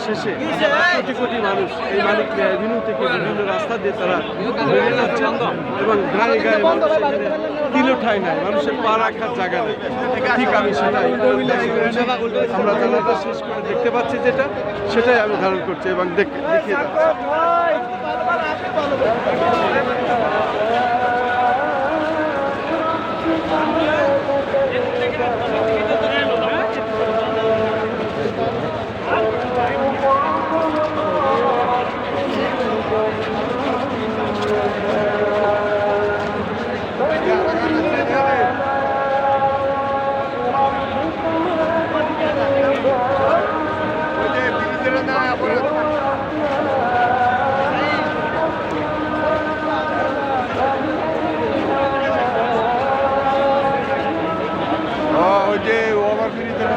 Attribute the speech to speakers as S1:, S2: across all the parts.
S1: শেষে কোটি কোটি মানুষ এই মালিক অ্যাভিনিউ থেকে বিভিন্ন রাস্তা দিয়ে তারা যাচ্ছেন এবং গায়ে গায়ে মানুষ এখানে তিলো ঠাই নাই, মানুষের পা রাখার জায়গা নেই ঠিক আমি সেটাই আমরা জানাজা শেষ করে দেখতে পাচ্ছি যেটা, সেটাই আমি ধারণ করছি এবং দেখ- দেখিয়ে যাচ্ছি।
S2: যে ওভার ব্রিজের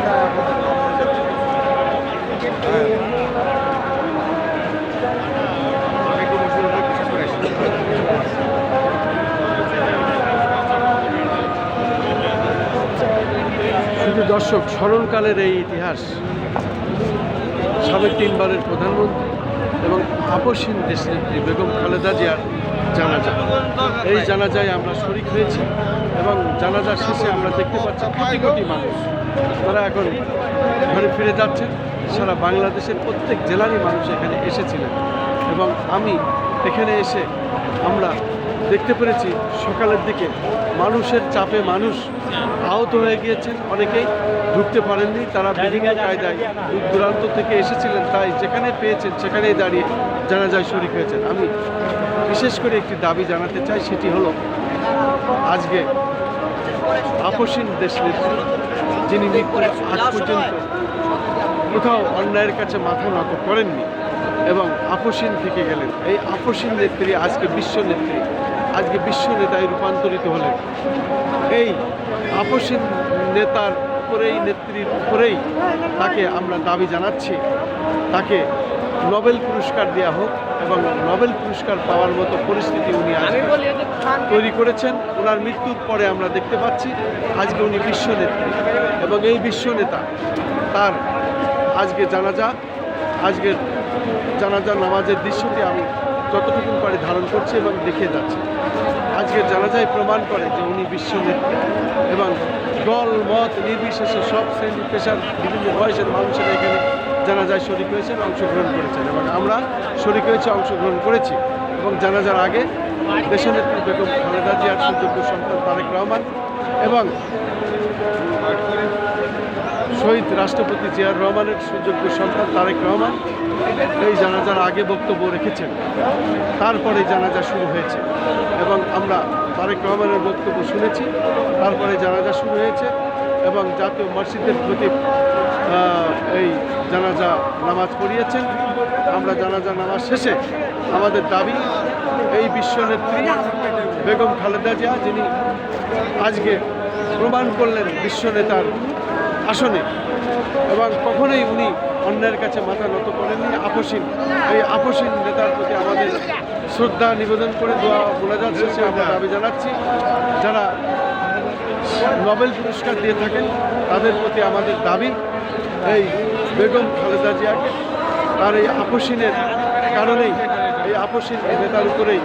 S1: শুধু দর্শক, স্মরণকালের এই ইতিহাস, সাবেক তিনবারের প্রধানমন্ত্রী এবং আপসহীন দেশনেত্রী বেগম খালেদা জিয়ার জানাজা। এই জানাজায় আমরা শরিক হয়েছি। এবং জানাজার শেষে আমরা দেখতে পাচ্ছি কোটি কোটি মানুষ। তারা এখন ঘরে ফিরে যাচ্ছেন। সারা বাংলাদেশের প্রত্যেক জেলারই মানুষ এখানে এসেছিলেন। এবং আমি এখানে এসে আমরা দেখতে পেরেছি সকালের দিকে মানুষের চাপে মানুষ আহত হয়ে গিয়েছেন। অনেকেই ঢুকতে পারেননি। তারা বিভিন্ন কায়দায় দূর দূরান্ত থেকে এসেছিলেন। তাই যেখানে পেয়েছেন সেখানেই দাঁড়িয়ে জানাজায় শরিক হয়েছেন। আমি বিশেষ করে একটি দাবি জানাতে চাই, সেটি হলো আজকে আপসীন দেশ নেত্রী যিনি মৃত্যুর আগ পর্যন্ত কোথাও অন্যায়ের কাছে মাথা নত করেননি এবং আপসীন থেকে গেলেন। এই আপসীন নেত্রী আজকে বিশ্ব নেত্রী, আজকে বিশ্ব নেতায় রূপান্তরিত হলেন। এই আপসীন নেতার উপরেই, নেত্রীর উপরেই তাকে আমরা দাবি জানাচ্ছি। তাকে নোবেল পুরস্কার দেওয়া হোক এবং নোবেল পুরস্কার পাওয়ার মতো পরিস্থিতি উনি তৈরি করেছেন। ওনার মৃত্যুর পরে আমরা দেখতে পাচ্ছি আজকে উনি বিশ্ব নেত্রী। এবং এই বিশ্ব নেতা তার আজকে জানাজা আজকের জানাজা নামাজের দৃশ্যটি আমি যতটুকু পারি ধারণ করছি এবং দেখে যাচ্ছি। আজকের জানাজায় প্রমাণ করে যে উনি বিশ্ব নেত্রী এবং দল মত নির্বিশেষে সব শ্রেণি পেশার বিভিন্ন বয়সের মানুষেরা এখানে জানাজায় শরিক হয়েছেন অংশগ্রহণ করেছেন এবং আমরা শরিক হয়েছে, অংশগ্রহণ করেছি। এবং জানাজার আগে দেশনেত্রী বেগম খালেদা জিয়ার সুযোগ্য সন্তান তারেক রহমান এবং শহীদ রাষ্ট্রপতি জিয়ার রহমানের সুযোগ্য সন্তান তারেক রহমান এই জানাজার আগে বক্তব্য রেখেছেন। তারপরে জানাজা শুরু হয়েছে এবং আমরা তারেক রহমানের বক্তব্য শুনেছি, তারপরে জানাজা শুরু হয়েছে এবং জাতীয় মসজিদের প্রতি এই জানাজা নামাজ পড়িয়েছেন। আমরা জানাজা নামাজ শেষে আমাদের দাবি, এই বিশ্বনেত্রী বেগম খালেদা জিয়া, যিনি আজকে প্রমাণ করলেন বিশ্ব নেতার আসনে এবং কখনোই উনি অন্যের কাছে মাথা নত করেননি আপসীন। এই আপসীন নেতার প্রতি আমাদের শ্রদ্ধা নিবেদন করে দোয়া বলে যাচ্ছে, সে আমরা দাবি জানাচ্ছি। যারা নোবেল পুরস্কার দিয়ে থাকেন, তাদের প্রতি আমাদের দাবি, এই বেগম খালেদা জিয়াকে, তার এই আপসীনের কারণেই এই আপসীন নেতার উপরেই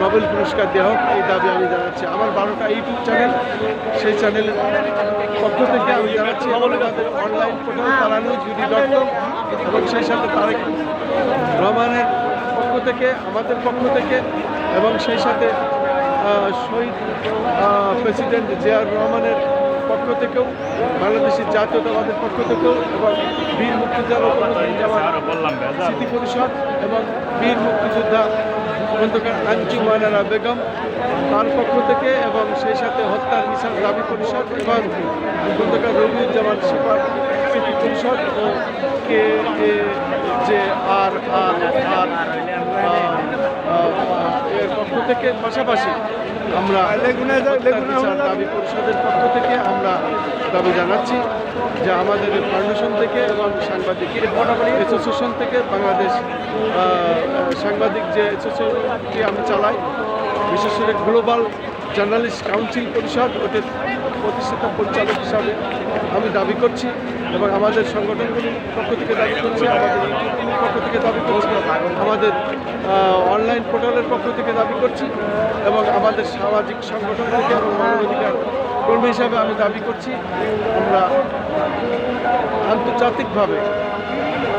S1: নোবেল পুরস্কার দেওয়া হোক, এই দাবি আমি জানাচ্ছি। আমার বারোটা ইউটিউব চ্যানেল, সেই চ্যানেলের পক্ষ থেকে আমি জানাচ্ছি online portal Tara news dot এবং সেই সাথে তারেক রহমানের পক্ষ থেকে, আমাদের পক্ষ থেকে এবং সেই সাথে শহীদ প্রেসিডেন্ট জিয়াউর রহমানের পক্ষ থেকেও, বাংলাদেশের জাতীয়তাবাদের পক্ষ থেকেও এবং বীর মুক্তিযোদ্ধা স্মৃতি পরিষদ এবং বীর মুক্তিযোদ্ধা খন্দকার আঞ্জুম মানারা বেগম তার পক্ষ থেকে এবং সেই সাথে হত্যার মিশাল দাবি পরিষদ এবং খন্দকার রবিউজ্জামান শিপার স্মৃতি পরিষদ ও কে যে আর আর আর পক্ষ থেকে পাশাপাশি আমরা দাবি পরিষদের পক্ষ থেকে আমরা দাবি জানাচ্ছি যে আমাদের ফাউন্ডেশন থেকে এবং সাংবাদিক অ্যাসোসিয়েশন থেকে বাংলাদেশ সাংবাদিক যে অ্যাসোসিয়েশনটি আমি চালাই, বিশেষ করে গ্লোবাল জার্নালিস্ট কাউন্সিল পরিষদ, ওদের প্রতিষ্ঠাতা পরিচালক হিসাবে আমি দাবি করছি এবং আমাদের সংগঠনগুলির পক্ষ থেকে দাবি করছি, আমাদের পক্ষ থেকে দাবি করছি। আমাদের অনলাইন পোর্টালের পক্ষ থেকে দাবি করছি এবং আমাদের সামাজিক সংগঠন থেকে এবং মানবাধিকার কর্মী হিসাবে আমি দাবি করছি। আমরা আন্তর্জাতিকভাবে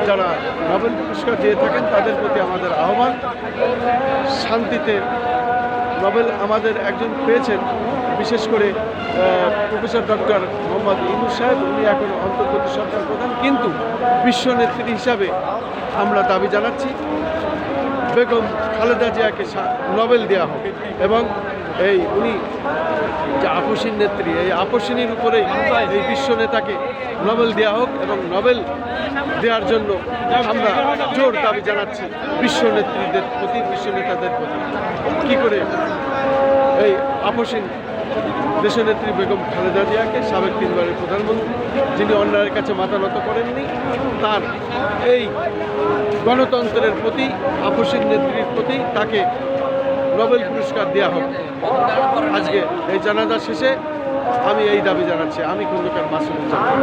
S1: যারা নোবেল পুরস্কার দিয়ে থাকেন, তাদের প্রতি আমাদের আহ্বান। শান্তিতে নোবেল আমাদের একজন পেয়েছেন, বিশেষ করে প্রফেসর ডক্টর মোহাম্মদ ইনুস সাহেব। উনি এখন অন্তর্বর্তী সরকার প্রধান, কিন্তু বিশ্ব নেত্রী হিসাবে আমরা দাবি জানাচ্ছি, বেগম খালেদা জিয়াকে নোবেল দেওয়া হোক। এবং এই উনি যে আপসীন নেত্রী, এই আপসিনীর উপরেই এই বিশ্ব নেতাকে নোবেল দেওয়া হোক এবং নোবেল দেওয়ার জন্য আমরা জোর দাবি জানাচ্ছি বিশ্ব নেত্রীদের প্রতি, বিশ্ব নেতাদের প্রতি। কী করে এই আপসীন দেশনেত্রী বেগম খালেদা জিয়াকে সাবেক তিনবারের প্রধানমন্ত্রী, যিনি অন্যায়ের কাছে মাথা নত করেননি, তার এই গণতন্ত্রের প্রতি, আপসীন নেত্রীর প্রতি তাকে নোবেল পুরস্কার দেওয়া হবে আজকে এই জানাজা শেষে আমি এই দাবি জানাচ্ছি। আমি খন্দকার মাসুদ জানাই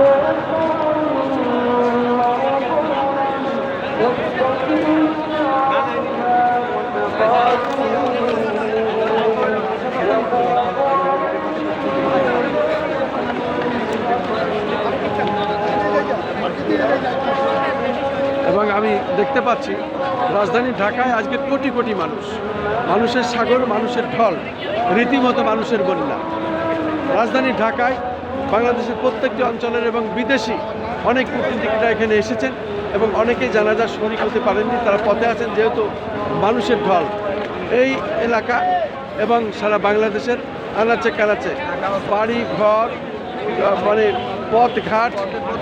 S1: এবং আমি দেখতে পাচ্ছি রাজধানী ঢাকায় আজকে কোটি কোটি মানুষ। মানুষের সাগর, মানুষের ঢল, রীতিমতো মানুষের বন্যা। রাজধানী ঢাকায় বাংলাদেশের প্রত্যেকটি অঞ্চলের এবং বিদেশি অনেক কূটনীতিকরা এখানে এসেছেন এবং অনেকেই জানাজা শরিক হতে পারেননি, তারা পথে আছেন যেহেতু মানুষের ঢল। এই এলাকা এবং সারা বাংলাদেশের আনাচে কানাচে বাড়ি, ঘর মানে পথঘাট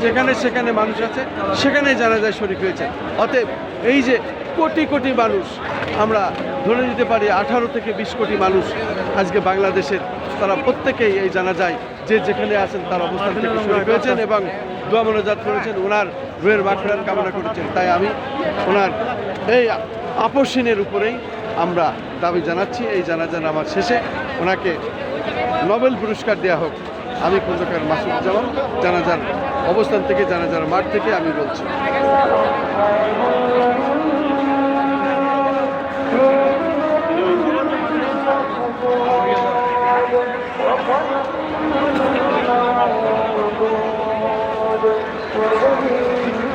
S1: যেখানে সেখানে মানুষ আছে, সেখানে জানা যায় শরিক হয়েছে। অতএব এই যে কোটি কোটি মানুষ, আমরা ধরে নিতে পারি আঠারো থেকে বিশ কোটি মানুষ আজকে বাংলাদেশের, তারা প্রত্যেকেই এই জানা যায় যে যেখানে আছেন তার অবস্থান থেকে শরিক হয়েছেন এবং দোয়া মনোজাত করেছেন, ওনার রুয়ের মাখড়ার কামনা করেছেন। তাই আমি ওনার এই আপসিনের উপরেই আমরা দাবি জানাচ্ছি, এই জানাজান আমার শেষে ওনাকে নোবেল পুরস্কার দেওয়া হোক। আমি খন্দকার মাসুদ জামান জানাজার অবস্থান থেকে জানাজার মাঠ থেকে আমি বলছি Thank you.